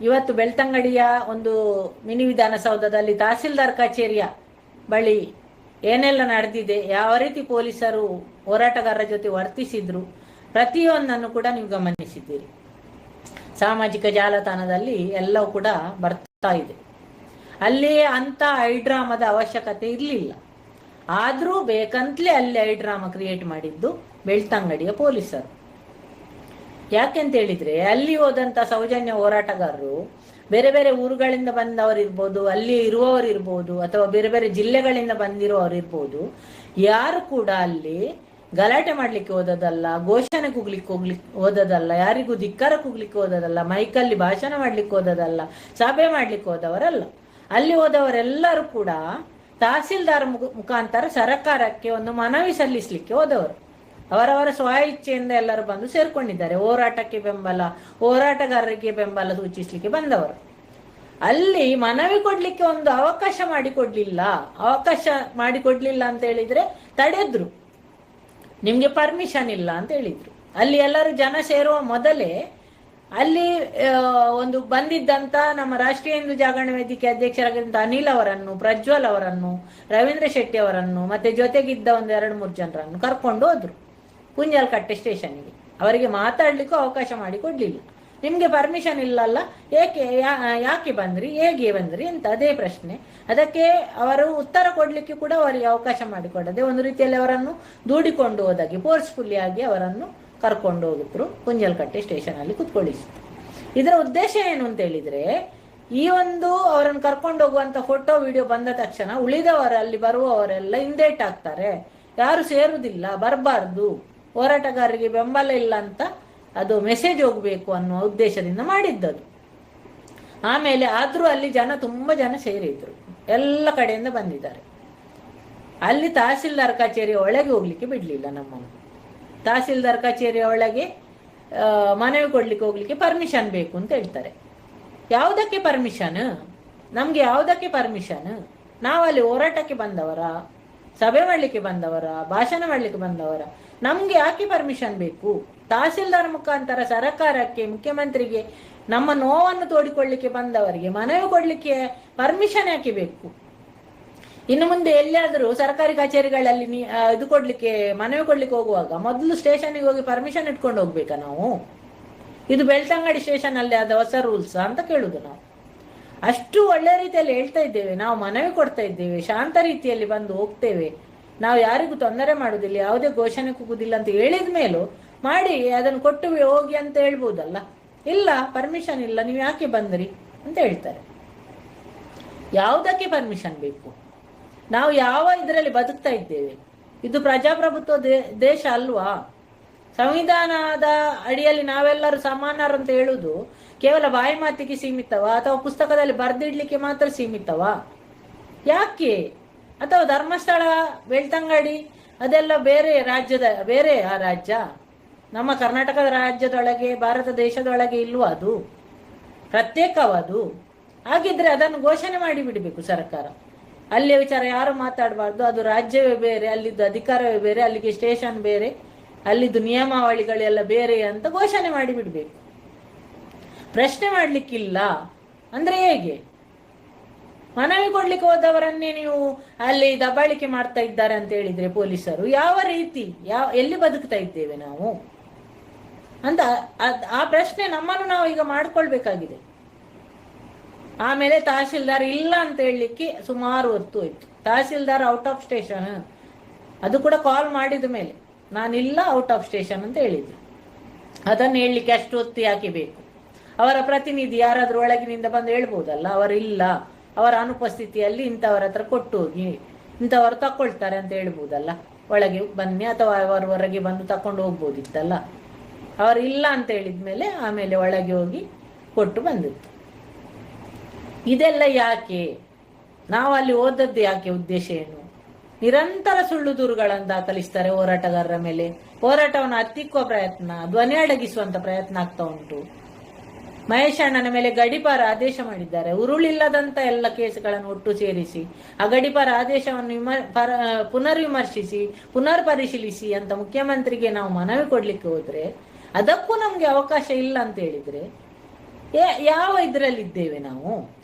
ಇವತ್ತು ಬೆಳ್ತಂಗಡಿಯ ಒಂದು ಮಿನಿ ವಿಧಾನಸೌಧದಲ್ಲಿ ತಹಸೀಲ್ದಾರ್ ಕಚೇರಿಯ ಬಳಿ ಏನೆಲ್ಲ ನಡೆದಿದೆ, ಯಾವ ರೀತಿ ಪೊಲೀಸರು ಹೋರಾಟಗಾರರ ಜೊತೆ ವರ್ತಿಸಿದ್ರು, ಪ್ರತಿಯೊಂದನ್ನು ಕೂಡ ನೀವು ಗಮನಿಸಿದ್ದೀರಿ. ಸಾಮಾಜಿಕ ಜಾಲತಾಣದಲ್ಲಿ ಎಲ್ಲವೂ ಕೂಡ ಬರ್ತಾ ಇದೆ. ಅಲ್ಲಿ ಅಂತ ಐಡ್ರಾಮದ ಅವಶ್ಯಕತೆ ಇರಲಿಲ್ಲ. ಆದರೂ ಬೇಕಂತಲೇ ಅಲ್ಲಿ ಐಡ್ರಾಮ ಕ್ರಿಯೇಟ್ ಮಾಡಿದ್ದು ಬೆಳ್ತಂಗಡಿಯ ಪೊಲೀಸರು. ಯಾಕೆಂತ ಹೇಳಿದ್ರೆ ಅಲ್ಲಿ ಹೋದಂತ ಸೌಜನ್ಯ ಹೋರಾಟಗಾರರು ಬೇರೆ ಬೇರೆ ಊರುಗಳಿಂದ ಬಂದವರು ಇರ್ಬೋದು, ಅಲ್ಲಿ ಇರುವವರು ಇರ್ಬೋದು, ಅಥವಾ ಬೇರೆ ಬೇರೆ ಜಿಲ್ಲೆಗಳಿಂದ ಬಂದಿರುವವರಿರ್ಬೋದು ಯಾರು ಕೂಡ ಅಲ್ಲಿ ಗಲಾಟೆ ಮಾಡ್ಲಿಕ್ಕೆ ಹೋದದಲ್ಲ ಘೋಷಣೆ ಕೂಗ್ಲಿಕ್ಕೆ ಹೋಗ್ಲಿಕ್ಕೆ ಹೋದದಲ್ಲ ಯಾರಿಗೂ ಧಿಕ್ಕಾರ ಕೂಗ್ಲಿಕ್ಕೆ ಹೋದದಲ್ಲ ಮೈಕಲ್ಲಿ ಭಾಷಣ ಮಾಡ್ಲಿಕ್ಕೆ ಹೋದದಲ್ಲ ಸಭೆ ಮಾಡ್ಲಿಕ್ಕೆ ಹೋದವರಲ್ಲ. ಅಲ್ಲಿ ಹೋದವರೆಲ್ಲರೂ ಕೂಡ ತಹಸೀಲ್ದಾರ್ ಮುಖ- ಮುಖಾಂತರ ಸರ್ಕಾರಕ್ಕೆ ಒಂದು ಮನವಿ ಸಲ್ಲಿಸಲಿಕ್ಕೆ ಹೋದವರು. ಅವರವರ ಸ್ವ ಇಚ್ಛೆಯಿಂದ ಎಲ್ಲರೂ ಬಂದು ಸೇರ್ಕೊಂಡಿದ್ದಾರೆ. ಹೋರಾಟಕ್ಕೆ ಬೆಂಬಲ, ಹೋರಾಟಗಾರರಿಗೆ ಬೆಂಬಲ ಸೂಚಿಸ್ಲಿಕ್ಕೆ ಬಂದವರು. ಅಲ್ಲಿ ಮನವಿ ಕೊಡ್ಲಿಕ್ಕೆ ಒಂದು ಅವಕಾಶ ಮಾಡಿಕೊಡ್ಲಿಲ್ಲ. ಅವಕಾಶ ಮಾಡಿಕೊಡ್ಲಿಲ್ಲ ಅಂತ ಹೇಳಿದ್ರೆ ತಡೆದ್ರು. ನಿಮ್ಗೆ ಪರ್ಮಿಷನ್ ಇಲ್ಲ ಅಂತ ಹೇಳಿದ್ರು. ಅಲ್ಲಿ ಎಲ್ಲರೂ ಜನ ಸೇರುವ ಮೊದಲೇ ಅಲ್ಲಿ ಒಂದು ಬಂದಿದ್ದಂತ ನಮ್ಮ ರಾಷ್ಟ್ರೀಯ ಹಿಂದೂ ಜಾಗರಣ ವೇದಿಕೆ ಅಧ್ಯಕ್ಷರಾಗಿದ್ದಂತ ಅನಿಲ್ ಅವರನ್ನು, ಪ್ರಜ್ವಲ್ ಅವರನ್ನು, ರವೀಂದ್ರ ಶೆಟ್ಟಿ ಅವರನ್ನು, ಮತ್ತೆ ಜೊತೆಗಿದ್ದ ಒಂದು ಎರಡು ಮೂರು ಜನರನ್ನು ಕರ್ಕೊಂಡು ಹೋದ್ರು. ಕುಂಜಾಲ್ಕಟ್ಟೆ ಸ್ಟೇಷನ್ಗೆ ಅವರಿಗೆ ಮಾತಾಡ್ಲಿಕ್ಕೂ ಅವಕಾಶ ಮಾಡಿ ಕೊಡ್ಲಿಲ್ಲ. ನಿಮ್ಗೆ ಪರ್ಮಿಷನ್ ಇಲ್ಲಲ್ಲ, ಏಕೆ ಯಾಕೆ ಬಂದ್ರಿ, ಹೇಗೆ ಬಂದ್ರಿ ಅಂತ ಅದೇ ಪ್ರಶ್ನೆ. ಅದಕ್ಕೆ ಅವರು ಉತ್ತರ ಕೊಡ್ಲಿಕ್ಕೆ ಕೂಡ ಅವರಿಗೆ ಅವಕಾಶ ಮಾಡಿಕೊಡದೆ ಒಂದು ರೀತಿಯಲ್ಲಿ ಅವರನ್ನು ದೂಡಿಕೊಂಡು ಹೋದಾಗೆ ಫೋರ್ಸ್ಫುಲ್ಲಿ ಆಗಿ ಅವರನ್ನು ಕರ್ಕೊಂಡು ಹೋಗಿದ್ರು ಕುಂಜಲ್ಕಟ್ಟೆ ಸ್ಟೇಷನ್ ಅಲ್ಲಿ ಕುತ್ಕೊಳ್ಳಿಸಿದ್ರು ಇದರ ಉದ್ದೇಶ ಏನು ಅಂತ ಹೇಳಿದ್ರೆ, ಈ ಒಂದು ಅವರನ್ನು ಕರ್ಕೊಂಡು ಹೋಗುವಂತ ಫೋಟೋ ವಿಡಿಯೋ ಬಂದ ತಕ್ಷಣ ಉಳಿದವರು ಅಲ್ಲಿ ಬರುವವರೆಲ್ಲ ಹಿಂದೇಟ್ ಆಗ್ತಾರೆ. ಯಾರು ಸೇರುವುದಿಲ್ಲ, ಬರಬಾರ್ದು. ಹೋರಾಟಗಾರರಿಗೆ ಬೆಂಬಲ ಇಲ್ಲ ಅಂತ ಅದು ಮೆಸೇಜ್ ಹೋಗ್ಬೇಕು ಅನ್ನುವ ಉದ್ದೇಶದಿಂದ ಮಾಡಿದ್ದದು. ಆಮೇಲೆ ಆದ್ರೂ ಅಲ್ಲಿ ಜನ ತುಂಬಾ ಜನ ಸೇರಿದ್ರು. ಎಲ್ಲ ಕಡೆಯಿಂದ ಬಂದಿದ್ದಾರೆ. ಅಲ್ಲಿ ತಹಸೀಲ್ದಾರ್ ಕಚೇರಿಯ ಒಳಗೆ ಹೋಗ್ಲಿಕ್ಕೆ ಬಿಡ್ಲಿಲ್ಲ ನಮ್ಮನ್ನು. ತಹಸೀಲ್ದಾರ್ ಕಚೇರಿಯ ಒಳಗೆ ಮನವಿ ಕೊಡ್ಲಿಕ್ಕೆ ಹೋಗ್ಲಿಕ್ಕೆ ಪರ್ಮಿಷನ್ ಬೇಕು ಅಂತ ಹೇಳ್ತಾರೆ. ಯಾವುದಕ್ಕೆ ಪರ್ಮಿಷನ್ ನಮ್ಗೆ ಯಾವುದಕ್ಕೆ ಪರ್ಮಿಷನ್ ನಾವಲ್ಲಿ ಹೋರಾಟಕ್ಕೆ ಬಂದವರ? ಸಭೆ ಮಾಡ್ಲಿಕ್ಕೆ ಬಂದವರ, ಭಾಷಣ ಮಾಡ್ಲಿಕ್ಕೆ ಬಂದವರ, ನಮ್ಗೆ ಯಾಕೆ ಪರ್ಮಿಷನ್ ಬೇಕು? ತಹಸೀಲ್ದಾರ್ ಮುಖಾಂತರ ಸರಕಾರಕ್ಕೆ, ಮುಖ್ಯಮಂತ್ರಿಗೆ ನಮ್ಮ ನೋವನ್ನು ತೋಡಿಕೊಳ್ಳಿಕ್ಕೆ ಬಂದವರಿಗೆ, ಮನವಿ ಕೊಡ್ಲಿಕ್ಕೆ ಪರ್ಮಿಷನ್ ಯಾಕೆ ಬೇಕು? ಇನ್ನು ಮುಂದೆ ಎಲ್ಲಿಯಾದರೂ ಸರ್ಕಾರಿ ಕಚೇರಿಗಳಲ್ಲಿ ಇದು ಕೊಡ್ಲಿಕ್ಕೆ, ಮನವಿ ಕೊಡ್ಲಿಕ್ಕೆ ಹೋಗುವಾಗ ಮೊದಲು ಸ್ಟೇಷನ್ಗೆ ಹೋಗಿ ಪರ್ಮಿಷನ್ ಇಟ್ಕೊಂಡು ಹೋಗ್ಬೇಕಾ ನಾವು? ಇದು ಬೆಳ್ತಂಗಡಿ ಸ್ಟೇಷನ್ ಅಲ್ಲಿ ಆದ ಹೊಸ ರೂಲ್ಸ್ ಅಂತ ಕೇಳುದು ನಾವು. ಅಷ್ಟು ಒಳ್ಳೆ ರೀತಿಯಲ್ಲಿ ಹೇಳ್ತಾ ಇದ್ದೇವೆ. ನಾವು ಮನವಿ ಕೊಡ್ತಾ ಇದ್ದೇವೆ. ಶಾಂತ ರೀತಿಯಲ್ಲಿ ಬಂದು ಹೋಗ್ತೇವೆ. ನಾವು ಯಾರಿಗೂ ತೊಂದರೆ ಮಾಡುದಿಲ್ಲ ಯಾವುದೇ ಘೋಷಣೆ ಕೂಗುದಿಲ್ಲ ಅಂತ ಹೇಳಿದ ಮೇಲೂ ಮಾಡಿ ಅದನ್ನು ಕೊಟ್ಟು ಹೋಗಿ ಅಂತ ಹೇಳ್ಬೋದಲ್ಲ? ಇಲ್ಲ ಪರ್ಮಿಷನ್ ಇಲ್ಲ, ನೀವು ಯಾಕೆ ಬಂದ್ರಿ ಅಂತ ಹೇಳ್ತಾರೆ. ಯಾವುದಕ್ಕೆ ಪರ್ಮಿಷನ್ ಬೇಕು? ನಾವು ಯಾವ ಇದರಲ್ಲಿ ಬದುಕ್ತಾ ಇದ್ದೇವೆ? ಇದು ಪ್ರಜಾಪ್ರಭುತ್ವ ದೇಶ ಅಲ್ವಾ? ಸಂವಿಧಾನದ ಅಡಿಯಲ್ಲಿ ನಾವೆಲ್ಲರೂ ಸಮಾನರು ಅಂತ ಹೇಳುದು ಕೇವಲ ಬಾಯಿ ಮಾತಿಗೆ ಸೀಮಿತವಾ ಅಥವಾ ಪುಸ್ತಕದಲ್ಲಿ ಬರ್ದಿಡ್ಲಿಕ್ಕೆ ಮಾತ್ರ ಸೀಮಿತವಾ? ಯಾಕೆ? ಅಥವಾ ಧರ್ಮಸ್ಥಳ, ಬೆಳ್ತಂಗಡಿ, ಅದೆಲ್ಲ ಬೇರೆ ರಾಜ್ಯದ, ಬೇರೆ ಆ ರಾಜ್ಯ? ನಮ್ಮ ಕರ್ನಾಟಕದ ರಾಜ್ಯದೊಳಗೆ, ಭಾರತ ದೇಶದೊಳಗೆ ಇಲ್ವಾ ಅದು? ಪ್ರತ್ಯೇಕವಾದು? ಹಾಗಿದ್ರೆ ಅದನ್ನು ಘೋಷಣೆ ಮಾಡಿ ಬಿಡಬೇಕು ಸರ್ಕಾರ. ಅಲ್ಲಿಯ ವಿಚಾರ ಯಾರು ಮಾತಾಡಬಾರ್ದು? ಅದು ರಾಜ್ಯವೇ ಬೇರೆ, ಅಲ್ಲಿದ್ದು ಅಧಿಕಾರವೇ ಬೇರೆ, ಅಲ್ಲಿಗೆ ಸ್ಟೇಷನ್ ಬೇರೆ, ಅಲ್ಲಿದ್ದು ನಿಯಮಾವಳಿಗಳೆಲ್ಲ ಬೇರೆ ಅಂತ ಘೋಷಣೆ ಮಾಡಿ ಬಿಡಬೇಕು. ಪ್ರಶ್ನೆ ಮಾಡ್ಲಿಕ್ಕಿಲ್ಲ ಅಂದ್ರೆ ಹೇಗೆ? ಮನವಿ ಕೊಡ್ಲಿಕ್ಕೆ ಹೋದವರನ್ನೇ ನೀವು ಅಲ್ಲಿ ದಬ್ಬಾಳಿಕೆ ಮಾಡ್ತಾ ಇದ್ದಾರೆ ಅಂತ ಹೇಳಿದ್ರೆ ಪೊಲೀಸರು ಯಾವ ರೀತಿ, ಯಾವ, ಎಲ್ಲಿ ಬದುಕ್ತಾ ಇದ್ದೇವೆ ನಾವು? ಅಂತ ಆ ಪ್ರಶ್ನೆ ನಮ್ಮನ್ನು ನಾವು ಈಗ ಮಾಡ್ಕೊಳ್ಬೇಕಾಗಿದೆ. ಆಮೇಲೆ ತಹಸೀಲ್ದಾರ್ ಇಲ್ಲ ಅಂತ ಹೇಳಲಿಕ್ಕೆ ಸುಮಾರು ಹೊತ್ತು ಹೋಯ್ತು ತಹಸೀಲ್ದಾರ್ ಔಟ್ ಆಫ್ ಸ್ಟೇಷನ್. ಅದು ಕೂಡ ಕಾಲ್ ಮಾಡಿದ ಮೇಲೆ. ನಾನಿಲ್ಲ ಔಟ್ ಆಫ್ ಸ್ಟೇಷನ್ ಅಂತ ಹೇಳಿದ್ರು. ಅದನ್ನು ಹೇಳಲಿಕ್ಕೆ ಅಷ್ಟು ಹೊತ್ತು ಯಾಕೆ ಬೇಕು? ಅವರ ಪ್ರತಿನಿಧಿ ಯಾರಾದ್ರೂ ಒಳಗಿನಿಂದ ಬಂದು ಹೇಳ್ಬೋದಲ್ಲ? ಅವರಿಲ್ಲ ಅವರ ಅನುಪಸ್ಥಿತಿಯಲ್ಲಿ ಇಂಥವರ ಹತ್ರ ಕೊಟ್ಟು ಹೋಗಿ ಇಂಥವರು ತಕೊಳ್ತಾರೆ ಅಂತ ಹೇಳ್ಬೋದಲ್ಲ? ಒಳಗೆ ಬನ್ನಿ, ಅಥವಾ ಅವರು ಹೊರಗೆ ಬಂದು ತಕೊಂಡು ಹೋಗ್ಬೋದಿತ್ತಲ್ಲ? ಅವರು ಇಲ್ಲ ಅಂತ ಹೇಳಿದ್ಮೇಲೆ ಆಮೇಲೆ ಒಳಗೆ ಹೋಗಿ ಕೊಟ್ಟು ಬಂದಿತ್ತು. ಇದೆಲ್ಲ ಯಾಕೆ? ನಾವು ಅಲ್ಲಿ ಓದದ್ದು ಯಾಕೆ ಉದ್ದೇಶ ಏನು? ನಿರಂತರ ಸುಳ್ಳು ದೂರುಗಳನ್ನು ದಾಖಲಿಸ್ತಾರೆ ಹೋರಾಟಗಾರರ ಮೇಲೆ. ಹೋರಾಟವನ್ನು ಹತ್ತಿಕ್ಕುವ ಪ್ರಯತ್ನ, ಧ್ವನಿ ಅಡಗಿಸುವಂತ ಪ್ರಯತ್ನ ಆಗ್ತಾ ಉಂಟು. ಮಹೇಶ್ ಅಣ್ಣನ ಮೇಲೆ ಗಡಿಪಾರ ಆದೇಶ ಮಾಡಿದ್ದಾರೆ. ಉರುಳಿಲ್ಲದಂತ ಎಲ್ಲ ಕೇಸ್ಗಳನ್ನು ಒಟ್ಟು ಸೇರಿಸಿ, ಆ ಗಡಿಪಾರ ಆದೇಶವನ್ನು ವಿಮ- ಪರ- ಪುನರ್ ವಿಮರ್ಶಿಸಿ ಪುನರ್ ಪರಿಶೀಲಿಸಿ ಅಂತ ಮುಖ್ಯಮಂತ್ರಿಗೆ ನಾವು ಮನವಿ ಕೊಡ್ಲಿಕ್ಕೆ ಹೋದ್ರೆ, ಅದಕ್ಕೂ ನಮ್ಗೆ ಅವಕಾಶ ಇಲ್ಲ ಅಂತ ಹೇಳಿದ್ರೆ ಯಾವ ಇದರಲ್ಲಿದ್ದೇವೆ ನಾವು?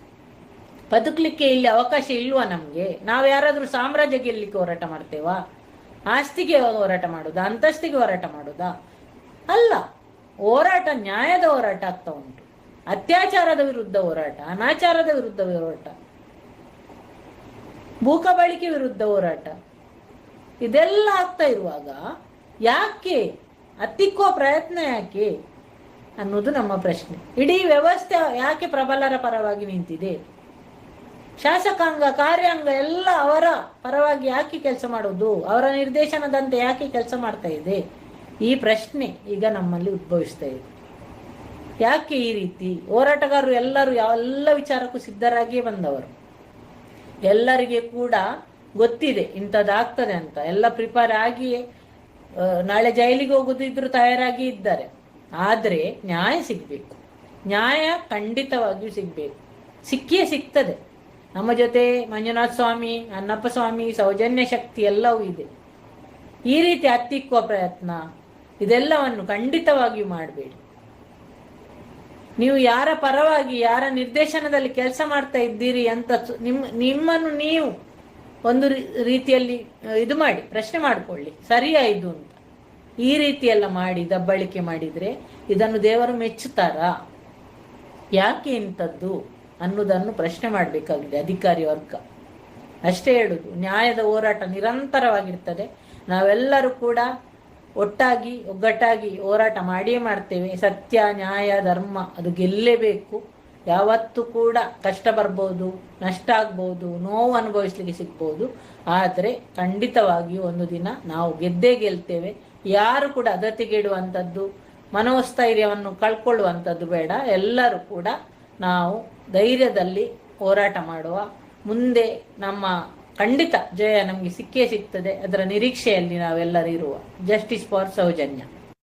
ಬದುಕಲಿಕ್ಕೆ ಇಲ್ಲಿ ಅವಕಾಶ ಇಲ್ವಾ ನಮಗೆ? ನಾವು ಯಾರಾದರೂ ಸಾಮ್ರಾಜ್ಯ ಗೆಲ್ಲಲಿಕ್ಕೆ ಹೋರಾಟ ಮಾಡ್ತೇವಾ? ಆಸ್ತಿಗೆ ಹೋರಾಟ ಮಾಡುದಾ? ಅಂತಸ್ತಿಗೆ ಹೋರಾಟ ಮಾಡುದಾ? ಅಲ್ಲ, ಹೋರಾಟ ನ್ಯಾಯದ ಹೋರಾಟ ಆಗ್ತಾ ಉಂಟು. ಅತ್ಯಾಚಾರದ ವಿರುದ್ಧ ಹೋರಾಟ, ಅನಾಚಾರದ ವಿರುದ್ಧ ಹೋರಾಟ ಭೂಕಬಳಿಕೆ ವಿರುದ್ಧ ಹೋರಾಟ, ಇದೆಲ್ಲ ಆಗ್ತಾ ಇರುವಾಗ ಯಾಕೆ ಹತ್ತಿಕ್ಕುವ ಪ್ರಯತ್ನ ಯಾಕೆ ಅನ್ನೋದು ನಮ್ಮ ಪ್ರಶ್ನೆ. ಇಡೀ ವ್ಯವಸ್ಥೆ ಯಾಕೆ ಪ್ರಬಲರ ಪರವಾಗಿ ನಿಂತಿದೆ? ಶಾಸಕಾಂಗ, ಕಾರ್ಯಾಂಗ ಎಲ್ಲ ಅವರ ಪರವಾಗಿ ಯಾಕೆ ಕೆಲಸ ಮಾಡೋದು ಅವರ ನಿರ್ದೇಶನದಂತೆ ಯಾಕೆ ಕೆಲಸ ಮಾಡ್ತಾ ಇದೆ? ಈ ಪ್ರಶ್ನೆ ಈಗ ನಮ್ಮಲ್ಲಿ ಉದ್ಭವಿಸ್ತಾ ಇದೆ. ಯಾಕೆ ಈ ರೀತಿ ಹೋರಾಟಗಾರರು ಎಲ್ಲರೂ ಎಲ್ಲ ವಿಚಾರಕ್ಕೂ ಸಿದ್ಧರಾಗಿಯೇ ಬಂದವರು? ಎಲ್ಲರಿಗೆ ಕೂಡ ಗೊತ್ತಿದೆ ಇಂಥದ್ದಾಗ್ತದೆ ಅಂತ. ಎಲ್ಲ ಪ್ರಿಪೇರ್ ಆಗಿಯೇ ನಾಳೆ ಜೈಲಿಗೆ ಹೋಗುದಿದ್ರು ತಯಾರಾಗಿ ಇದ್ದಾರೆ. ಆದರೆ ನ್ಯಾಯ ಸಿಗಬೇಕು. ನ್ಯಾಯ ಖಂಡಿತವಾಗಿಯೂ ಸಿಗ್ಬೇಕು. ಸಿಕ್ಕಿಯೇ ಸಿಗ್ತದೆ. ನಮ್ಮ ಜೊತೆ ಮಂಜುನಾಥ ಸ್ವಾಮಿ ಅನ್ನಪ್ಪ ಸ್ವಾಮಿ, ಸೌಜನ್ಯ ಶಕ್ತಿ ಎಲ್ಲವೂ ಇದೆ. ಈ ರೀತಿ ಹತ್ತಿಕ್ಕುವ ಪ್ರಯತ್ನ ಇದೆಲ್ಲವನ್ನು ಖಂಡಿತವಾಗಿಯೂ ಮಾಡಬೇಡಿ. ನೀವು ಯಾರ ಪರವಾಗಿ, ಯಾರ ನಿರ್ದೇಶನದಲ್ಲಿ ಕೆಲಸ ಮಾಡ್ತಾ ಇದ್ದೀರಿ ಅಂತ ನಿಮ್ಮ ನಿಮ್ಮನ್ನು ನೀವು ಒಂದು ರೀತಿಯಲ್ಲಿ ಇದು ಮಾಡಿ, ಪ್ರಶ್ನೆ ಮಾಡಿಕೊಳ್ಳಿ. ಸರಿಯಾ ಇದು ಅಂತ. ಈ ರೀತಿಯೆಲ್ಲ ಮಾಡಿ, ದಬ್ಬಳಿಕೆ ಮಾಡಿದ್ರೆ ಇದನ್ನು ದೇವರು ಮೆಚ್ಚುತ್ತಾರಾ? ಯಾಕೆ ಇಂಥದ್ದು ಅನ್ನೋದನ್ನು ಪ್ರಶ್ನೆ ಮಾಡಬೇಕಾಗಿದೆ ಅಧಿಕಾರಿ ವರ್ಗ. ಅಷ್ಟೇ ಹೇಳುದು, ನ್ಯಾಯದ ಹೋರಾಟ ನಿರಂತರವಾಗಿರ್ತದೆ. ನಾವೆಲ್ಲರೂ ಕೂಡ ಒಟ್ಟಾಗಿ, ಒಗ್ಗಟ್ಟಾಗಿ ಹೋರಾಟ ಮಾಡಿಯೇ ಮಾಡ್ತೇವೆ. ಸತ್ಯ, ನ್ಯಾಯ, ಧರ್ಮ, ಅದು ಗೆಲ್ಲೇಬೇಕು. ಯಾವತ್ತೂ ಕೂಡ ಕಷ್ಟ ಬರ್ಬೋದು, ನಷ್ಟ ಆಗ್ಬೋದು, ನೋವು ಅನುಭವಿಸ್ಲಿಕ್ಕೆ ಸಿಗ್ಬೋದು. ಆದರೆ ಖಂಡಿತವಾಗಿಯೂ ಒಂದು ದಿನ ನಾವು ಗೆದ್ದೇ ಗೆಲ್ತೇವೆ. ಯಾರು ಕೂಡ ಅದತಿಗೆಡುವಂಥದ್ದು, ಮನೋಸ್ಥೈರ್ಯವನ್ನು ಕಳ್ಕೊಳ್ಳುವಂಥದ್ದು ಬೇಡ. ಎಲ್ಲರೂ ಕೂಡ ನಾವು ಧೈರ್ಯದಲ್ಲಿ ಹೋರಾಟ ಮಾಡುವ, ಮುಂದೆ ನಮ್ಮ ಖಂಡಿತ ಜಯ ನಮಗೆ ಸಿಕ್ಕೇ ಸಿಗ್ತದೆ. ಅದರ ನಿರೀಕ್ಷೆಯಲ್ಲಿ ನಾವೆಲ್ಲರೂ ಇರುವ. Justice for Soujanya.